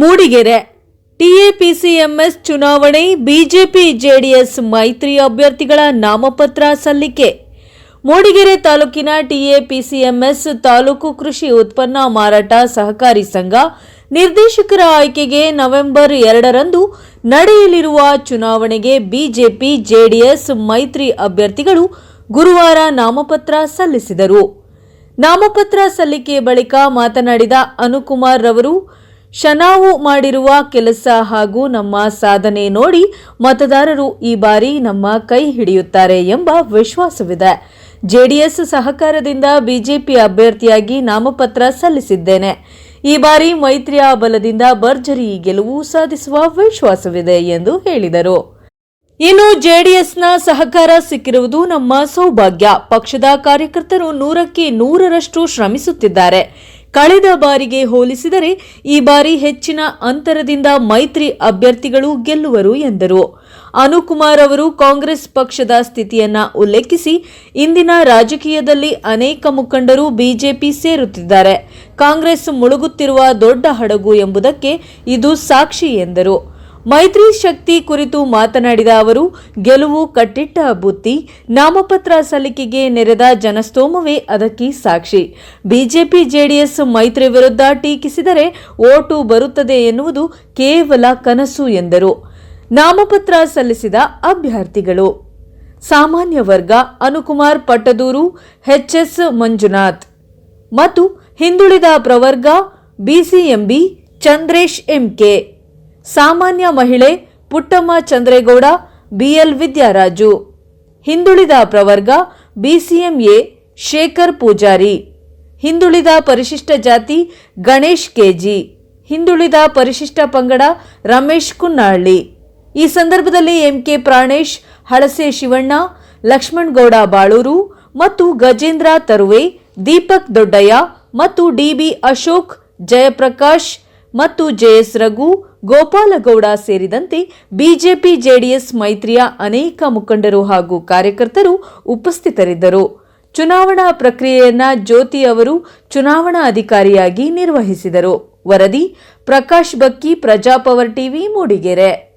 Mudigere. TAPCMS ಚುನಾವಣೆ, BJP, JDS ಮೈತ್ರಿ ಅಭ್ಯರ್ಥಿಗಳ ನಾಮಪತ್ರ ಸಲ್ಲಿಕೆ. ಮೂಡಿಗೆರೆ ತಾಲೂಕಿನ ಟಿಎಪಿಸಿಎಂಎಸ್ ತಾಲೂಕು ಕೃಷಿ ಉತ್ಪನ್ನ ಮಾರಾಟ ಸಹಕಾರಿ ಸಂಘ ನಿರ್ದೇಶಕರ ಆಯ್ಕೆಗೆ ನವೆಂಬರ್ ಎರಡರಂದು ನಡೆಯಲಿರುವ ಚುನಾವಣೆಗೆ ಬಿಜೆಪಿ, ಜೆಡಿಎಸ್ ಮೈತ್ರಿ ಅಭ್ಯರ್ಥಿಗಳು ಗುರುವಾರ ನಾಮಪತ್ರ ಸಲ್ಲಿಸಿದರು. ನಾಮಪತ್ರ ಸಲ್ಲಿಕೆ ಬಳಿಕ ಮಾತನಾಡಿದ ಅನುಕುಮಾರ್ ರವರು ಶನಾವು ಮಾಡಿರುವ ಕೆಲಸ ಹಾಗೂ ನಮ್ಮ ಸಾಧನೆ ನೋಡಿ ಮತದಾರರು ಈ ಬಾರಿ ನಮ್ಮ ಕೈ ಹಿಡಿಯುತ್ತಾರೆ ಎಂಬ ವಿಶ್ವಾಸವಿದೆ. ಜೆಡಿಎಸ್ ಸಹಕಾರದಿಂದ ಬಿಜೆಪಿ ಅಭ್ಯರ್ಥಿಯಾಗಿ ನಾಮಪತ್ರ ಸಲ್ಲಿಸಿದ್ದೇನೆ. ಈ ಬಾರಿ ಮೈತ್ರಿಯ ಬಲದಿಂದ ಭರ್ಜರಿ ಗೆಲುವು ಸಾಧಿಸುವ ವಿಶ್ವಾಸವಿದೆ ಎಂದು ಹೇಳಿದರು. ಇನ್ನು ಜೆಡಿಎಸ್ನ ಸಹಕಾರ ಸಿಕ್ಕಿರುವುದು ನಮ್ಮ ಸೌಭಾಗ್ಯ. ಪಕ್ಷದ ಕಾರ್ಯಕರ್ತರು ನೂರಕ್ಕೆ ನೂರರಷ್ಟು ಶ್ರಮಿಸುತ್ತಿದ್ದಾರೆ. ಕಳೆದ ಬಾರಿಗೆ ಹೋಲಿಸಿದರೆ ಈ ಬಾರಿ ಹೆಚ್ಚಿನ ಅಂತರದಿಂದ ಮೈತ್ರಿ ಅಭ್ಯರ್ಥಿಗಳು ಗೆಲ್ಲುವರು ಎಂದರು. ಅನುಕುಮಾರ್ ಅವರು ಕಾಂಗ್ರೆಸ್ ಪಕ್ಷದ ಸ್ಥಿತಿಯನ್ನ ಉಲ್ಲೇಖಿಸಿ, ಇಂದಿನ ರಾಜಕೀಯದಲ್ಲಿ ಅನೇಕ ಮುಖಂಡರು ಬಿಜೆಪಿ ಸೇರುತ್ತಿದ್ದಾರೆ. ಕಾಂಗ್ರೆಸ್ ಮುಳುಗುತ್ತಿರುವ ದೊಡ್ಡ ಹಡಗು ಎಂಬುದಕ್ಕೆ ಇದು ಸಾಕ್ಷಿ ಎಂದರು. ಮೈತ್ರಿ ಶಕ್ತಿ ಕುರಿತು ಮಾತನಾಡಿದ ಅವರು, ಗೆಲುವು ಕಟ್ಟಿಟ್ಟ ಬುತ್ತಿ ನಾಮಪತ್ರ ಸಲ್ಲಿಕೆಗೆ ನೆರೆದ ಜನಸ್ತೋಮವೇ ಅದಕ್ಕೆ ಸಾಕ್ಷಿ. ಬಿಜೆಪಿ ಜೆಡಿಎಸ್ ಮೈತ್ರಿ ವಿರುದ್ಧ ಟೀಕಿಸಿದರೆ ಓಟು ಬರುತ್ತದೆ ಎನ್ನುವುದು ಕೇವಲ ಕನಸು ಎಂದರು. ನಾಮಪತ್ರ ಸಲ್ಲಿಸಿದ ಅಭ್ಯರ್ಥಿಗಳು. ಸಾಮಾನ್ಯ ವರ್ಗ ಅನುಕುಮಾರ್ ಪಟ್ಟದೂರು, ಎಚ್ಎಸ್ ಮಂಜುನಾಥ್. ಮತ್ತು ಹಿಂದುಳಿದ ಪ್ರವರ್ಗ ಬಿಸಿಎಂಬಿ ಚಂದ್ರೇಶ್ ಎಂಕೆ. ಸಾಮಾನ್ಯ ಮಹಿಳೆ ಪುಟ್ಟಮ್ಮ ಚಂದ್ರೇಗೌಡ, ಬಿಎಲ್ ವಿದ್ಯಾರಾಜು. ಹಿಂದುಳಿದ ಪ್ರವರ್ಗ, ಬಿಸಿಎಂಎ, ಶೇಖರ್ ಪೂಜಾರಿ. ಹಿಂದುಳಿದ ಪರಿಶಿಷ್ಟ ಜಾತಿ, ಗಣೇಶ್ ಕೆಜಿ. ಹಿಂದುಳಿದ ಪರಿಶಿಷ್ಟ ಪಂಗಡ, ರಮೇಶ್ ಕುನ್ನಾಳ್ಳಿ. ಈ ಸಂದರ್ಭದಲ್ಲಿ ಎಂಕೆ ಪ್ರಾಣೇಶ್, ಹಳಸೆ ಶಿವಣ್ಣ, ಲಕ್ಷ್ಮಣಗೌಡ ಬಾಳೂರು ಮತ್ತು ಗಜೇಂದ್ರ ತರುವೆ, ದೀಪಕ್ ದೊಡ್ಡಯ್ಯ ಮತ್ತು ಡಿಬಿ ಅಶೋಕ್, ಜಯಪ್ರಕಾಶ್ ಮತ್ತು ಜೆಎಸ್ ರಘು ಗೋಪಾಲಗೌಡ ಸೇರಿದಂತೆ ಬಿಜೆಪಿ ಜೆಡಿಎಸ್ ಮೈತ್ರಿಯ ಅನೇಕ ಮುಖಂಡರು ಹಾಗೂ ಕಾರ್ಯಕರ್ತರು ಉಪಸ್ಥಿತರಿದ್ದರು. ಚುನಾವಣಾ ಪ್ರಕ್ರಿಯೆಯನ್ನ ಜ್ಯೋತಿ ಅವರು ಚುನಾವಣಾ ಅಧಿಕಾರಿಯಾಗಿ ನಿರ್ವಹಿಸಿದರು. ವರದಿ ಪ್ರಕಾಶ್ ಬಕ್ಕಿ, ಪ್ರಜಾಪವರ್ ಟಿವಿ, ಮೂಡಿಗೆರೆ.